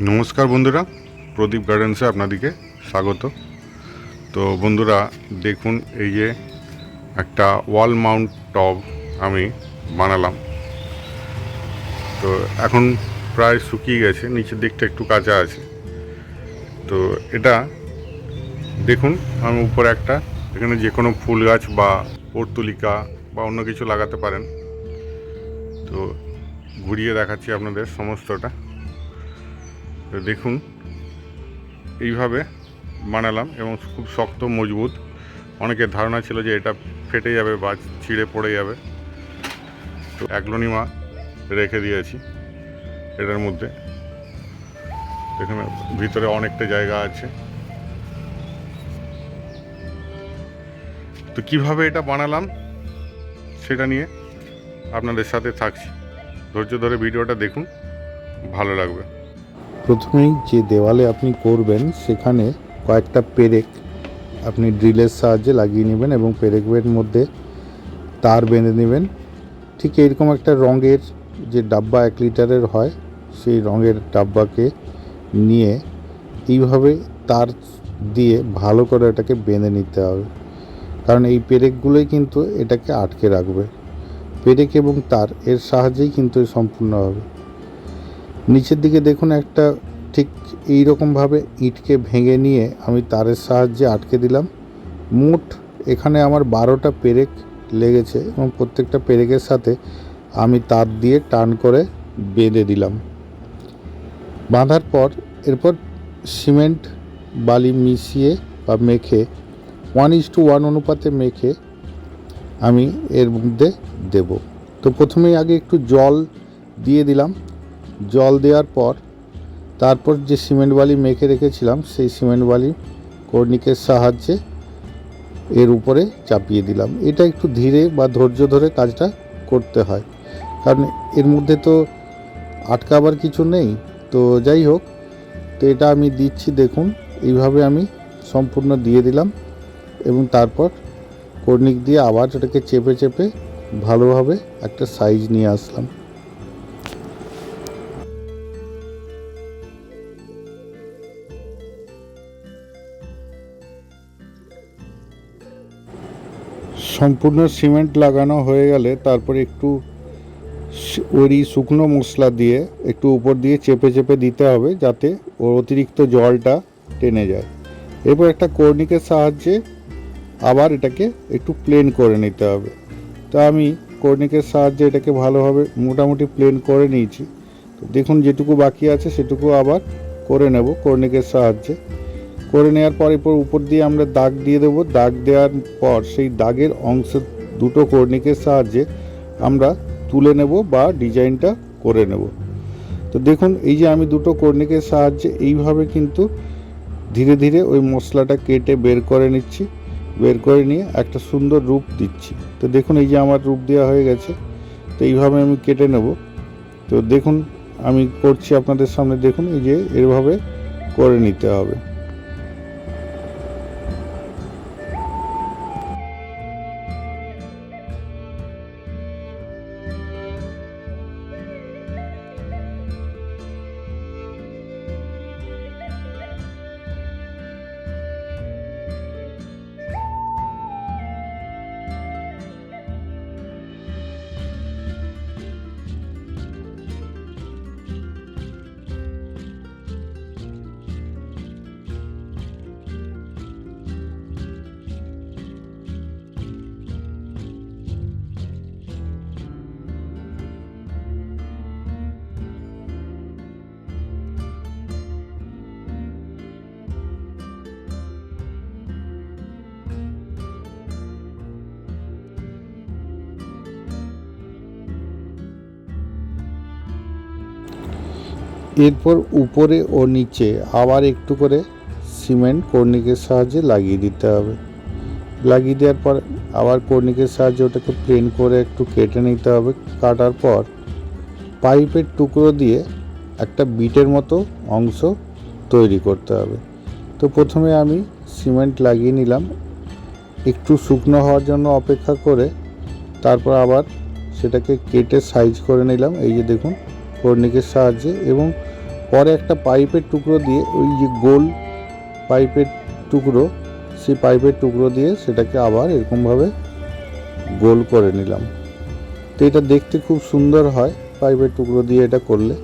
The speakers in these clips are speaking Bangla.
নমস্কার বন্ধুরা, প্রদীপ গার্ডেন্সে আপনাদেরকে স্বাগত। তো বন্ধুরা, দেখুন এই যে একটা ওয়াল মাউন্ট টব আমি বানালাম। তো এখন প্রায় শুকিয়ে গেছে, নিচের দিকটা একটু কাঁচা আছে। তো এটা দেখুন, আমি উপরে একটা, এখানে যে কোনো ফুল গাছ বা পর্তুলিকা বা অন্য কিছু লাগাতে পারেন। তো ঘুরিয়ে দেখাচ্ছি আপনাদের সমস্তটা। দেখুন, এইভাবে বানালাম এবং খুব শক্ত, মজবুত। অনেকের ধারণা ছিল যে এটা ফেটে যাবে বা ছিঁড়ে পড়ে যাবে। তো অ্যাগ্লোনিমা রেখে দিয়েছি এটার মধ্যে। এখানে ভিতরে অনেকটা জায়গা আছে। তো কীভাবে এটা বানালাম সেটা নিয়ে আপনাদের সাথে থাকছি। ধৈর্য ধরে ভিডিওটা দেখুন, ভালো লাগবে। প্রথমেই যে দেওয়ালে আপনি করবেন, সেখানে কয়েকটা পেরেক আপনি ড্রিলের সাহায্যে লাগিয়ে নেবেন এবং পেরেকের মধ্যে তার বেঁধে নেবেন। ঠিক এরকম একটা রঙের যে ডাব্বা এক লিটারের হয়, সেই রঙের ডাব্বাকে নিয়ে এইভাবে তার দিয়ে ভালো করে এটাকে বেঁধে নিতে হবে। কারণ এই পেরেকগুলোই কিন্তু এটাকে আটকে রাখবে। পেরেক এবং তার এর সাহায্যেই কিন্তু সম্পূর্ণ হবে। নিচের দিকে দেখুন একটা ঠিক এই রকমভাবে ইটকে ভেঙে নিয়ে আমি তারের সাহায্যে আটকে দিলাম। মোট এখানে আমার বারোটা পেরেক লেগেছে এবং প্রত্যেকটা পেরেকের সাথে আমি তার দিয়ে টান করে বেঁধে দিলাম। বাঁধার পর এরপর সিমেন্ট, বালি মিশিয়ে বা মেখে ওয়ান ইস টু ওয়ান অনুপাতে মেখে আমি এর মধ্যে দেব। তো প্রথমেই আগে একটু জল দিয়ে দিলাম। জল দেওয়ার পর তারপর যে সিমেন্ট বালি মেখে রেখেছিলাম, সেই সিমেন্ট বালি কর্নিকের সাহায্যে এর উপরে চাপিয়ে দিলাম। এটা একটু ধীরে বা ধৈর্য ধরে কাজটা করতে হয়। কারণ এর মধ্যে তো আটকাবার কিছু নেই। তো যাই হোক, তো এটা আমি দিচ্ছি, দেখুন। এইভাবে আমি সম্পূর্ণ দিয়ে দিলাম এবং তারপর কর্নিক দিয়ে আবার ওটাকে চেপে চেপে ভালোভাবে একটা সাইজ নিয়ে আসলাম। সম্পূর্ণ সিমেন্ট লাগানো হয়ে গেলে তারপরে একটু ওরই শুকনো মশলা দিয়ে একটু উপর দিয়ে চেপে চেপে দিতে হবে যাতে ওর অতিরিক্ত জলটা টেনে যায়। এরপর একটা কর্নিকের সাহায্যে আবার এটাকে একটু প্লেন করে নিতে হবে। তো আমি কর্নিকের সাহায্যে এটাকে ভালোভাবে মোটামুটি প্লেন করে নিয়েছি। দেখুন যেটুকু বাকি আছে সেটুকু আবার করে নেব কর্নিকের সাহায্যে। করে নেওয়ার পর এরপর উপর দিয়ে আমরা দাগ দিয়ে দেবো। দাগ দেওয়ার পর সেই দাগের অংশ দুটো কর্নিকের সাহায্যে আমরা তুলে নেব বা ডিজাইনটা করে নেব। তো দেখুন, এই যে আমি দুটো কর্নিকের সাহায্যে এইভাবে কিন্তু ধীরে ধীরে ওই মশলাটা কেটে বের করে নিচ্ছি, বের করে নিয়ে একটা সুন্দর রূপ দিচ্ছি। তো দেখুন, এই যে আমার রূপ দেওয়া হয়ে গেছে, তো এইভাবে আমি কেটে নেব। তো দেখুন, আমি করছি আপনাদের সামনে, দেখুন, এই যে এভাবে করে নিতে হবে। এরপর উপরে ও নিচে আবার একটু করে সিমেন্ট কর্নিকের সাহায্যে লাগিয়ে দিতে হবে। লাগিয়ে দেওয়ার পর আবার কর্নিকের সাহায্যে ওটাকে প্লেন করে একটু কেটে নিতে হবে। কাটার পর পাইপের টুকরো দিয়ে একটা বিটের মতো অংশ তৈরি করতে হবে। তো প্রথমে আমি সিমেন্ট লাগিয়ে নিলাম। একটু শুকনো হওয়ার জন্য অপেক্ষা করে তারপর আবার সেটাকে কেটে সাইজ করে নিলাম। এই যে দেখুন কর্নিকের সাহায্যে এবং পরে একটা পাইপের টুকরো দিয়ে ওই যে গোল পাইপের টুকরো, সেই পাইপের টুকরো দিয়ে সেটাকে আবার এরকমভাবে গোল করে নিলাম। তো এটা দেখতে খুব সুন্দর হয় পাইপের টুকরো দিয়ে এটা করলে।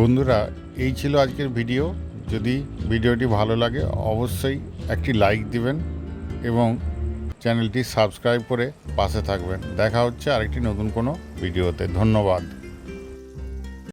বন্ধুরা, এই ছিল আজকের ভিডিও। যদি ভিডিওটি ভালো লাগে, অবশ্যই একটি লাইক দিবেন এবং চ্যানেলটি সাবস্ক্রাইব করে পাশে থাকবেন। দেখা হচ্ছে আরেকটি নতুন কোনো ভিডিওতে। ধন্যবাদ।